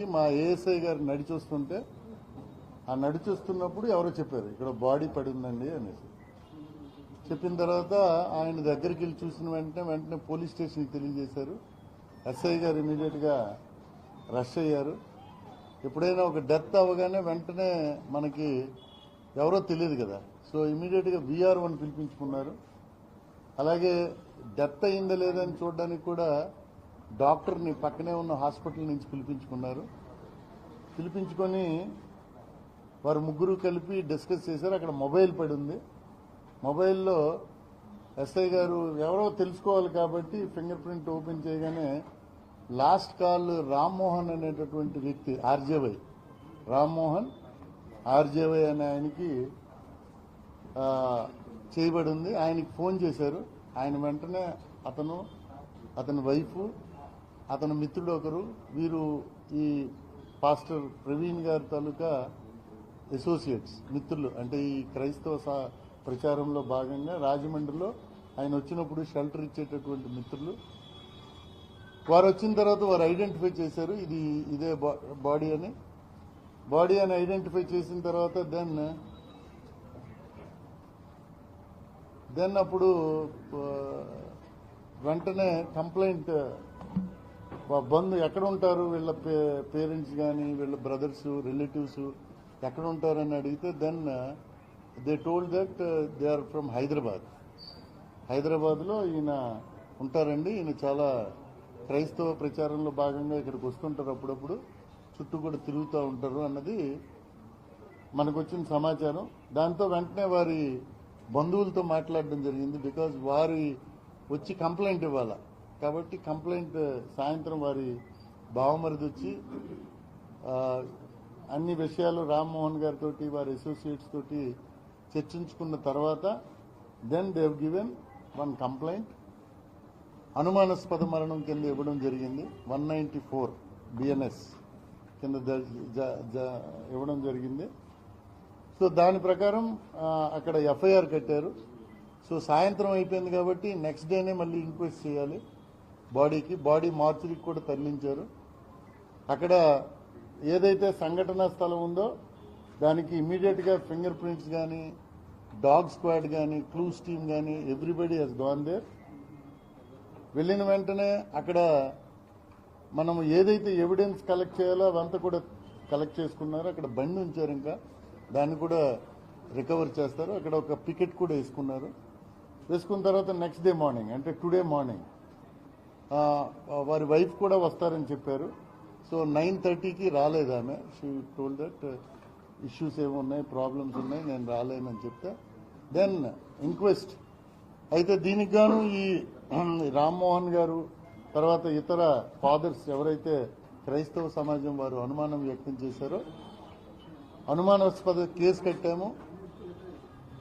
మా ఏఎస్ఐ గారు నడిచొస్తుంటే ఆ నడిచొస్తున్నప్పుడు ఎవరో చెప్పారు ఇక్కడ బాడీ పడి ఉందండి అనేసి. చెప్పిన తర్వాత ఆయన దగ్గరికి వెళ్ళి చూసిన వెంటనే వెంటనే పోలీస్ స్టేషన్కి తెలియజేశారు. ఎస్ఐ గారు ఇమీడియట్గా రష్ అయ్యారు. ఎప్పుడైనా ఒక డెత్ అవ్వగానే వెంటనే మనకి ఎవరో తెలియదు కదా. సో ఇమీడియట్గా విఆర్ వన్ పిలిపించుకున్నారు. అలాగే డెత్ అయిందా లేదని చూడడానికి కూడా డాక్టర్ని పక్కనే ఉన్న హాస్పిటల్ నుంచి పిలిపించుకున్నారు. పిలిపించుకొని వారు ముగ్గురు కలిపి డిస్కస్ చేశారు. అక్కడ మొబైల్ పడి ఉంది మొబైల్లో ఎస్ఐ గారు ఎవరో తెలుసుకోవాలి కాబట్టి ఫింగర్ ప్రింట్ ఓపెన్ చేయగానే లాస్ట్ కాల్ రామ్మోహన్ అనేటటువంటి వ్యక్తి ఆర్జేవై. రామ్మోహన్ ఆర్జేవై అనే ఆయనకి చేయబడి ఉంది ఆయనకి ఫోన్ చేశారు. ఆయన వెంటనే అతను అతని వైఫ్ అతని మిత్రుడు ఒకరు వీరు ఈ పాస్టర్ ప్రవీణ్ గారి తాలూకా అసోసియేట్స్ మిత్రులు. అంటే ఈ క్రైస్తవ సా- ప్రచారంలో భాగంగా రాజమండ్రిలో ఆయన వచ్చినప్పుడు షెల్టర్ ఇచ్చేటటువంటి మిత్రులు. వారు వచ్చిన తర్వాత వారు ఐడెంటిఫై చేశారు ఇది ఇదే బా- బాడీ అని. బాడీ అని ఐడెంటిఫై చేసిన తర్వాత దెన్ దెన్ అప్పుడు వెంటనే కంప్లైంట్ బంధు ఎక్కడ ఉంటారు వీళ్ళ పేరెంట్స్ కానీ వీళ్ళ బ్రదర్స్ రిలేటివ్స్ ఎక్కడ ఉంటారని అడిగితే then they told that uh, they are from Hyderabad. హైదరాబాద్లో ఈయన ఉంటారండి. ఈయన చాలా క్రైస్తవ ప్రచారంలో భాగంగా ఇక్కడికి వస్తుంటారు అప్పుడప్పుడు. చుట్టూ కూడా తిరుగుతూ ఉంటారు అన్నది మనకు వచ్చిన సమాచారం. దాంతో వెంటనే వారి బంధువులతో మాట్లాడడం జరిగింది బికాజ్ వారి వచ్చి కంప్లైంట్ ఇవ్వాలా. కాబట్టి కంప్లైంట్ సాయంత్రం వారి బావమరిది వచ్చి అన్ని విషయాలు రామ్మోహన్ గారితో వారి అసోసియేట్స్ తోటి చర్చించుకున్న తర్వాత then they've given one complaint అనుమానాస్పద మరణం కింద ఇవ్వడం జరిగింది. వన్ నైంటీ ఫోర్ బిఎన్ఎస్ కింద జ- జ- ఇవ్వడం జరిగింది. సో దాని ప్రకారం అక్కడ ఎఫ్ఐఆర్ కట్టారు. సో సాయంత్రం అయిపోయింది కాబట్టి నెక్స్ట్ డేనే మళ్ళీ ఇంక్వెస్ట్ చేయాలి. బాడీకి బాడీ మార్చురికి కూడా తరలించారు. అక్కడ ఏదైతే సంఘటనా స్థలం ఉందో దానికి ఇమీడియట్గా ఫింగర్ ప్రింట్స్ కానీ డాగ్ స్క్వాడ్ కానీ క్లూస్ టీమ్ కానీ ఎవ్రీబడి హెస్ గాన్ దేర్ వెళ్ళిన వెంటనే అక్కడ మనం ఏదైతే ఎవిడెన్స్ కలెక్ట్ చేయాలో అవంతా కూడా కలెక్ట్ చేసుకున్నారు. అక్కడ బండి ఉంచారు ఇంకా. దాన్ని కూడా రికవర్ చేస్తారు. అక్కడ ఒక పికెట్ కూడా వేసుకున్నారు. వేసుకున్న తర్వాత నెక్స్ట్ డే మార్నింగ్ అంటే టుడే మార్నింగ్ వారి వైఫ్ కూడా వస్తారని చెప్పారు. సో నైన్ థర్టీకి రాలేదు ఆమె షీ టోల్ దట్ ఇష్యూస్ ఏమి ఉన్నాయి ప్రాబ్లమ్స్ ఉన్నాయి నేను రాలేనని చెప్తే. దెన్ ఇంక్వెస్ట్ అయితే దీనికి గాను ఈ రామ్మోహన్ గారు తర్వాత ఇతర ఫాదర్స్ ఎవరైతే క్రైస్తవ సమాజం వారు అనుమానం వ్యక్తం చేశారో అనుమానాస్పద కేసు కట్టాము.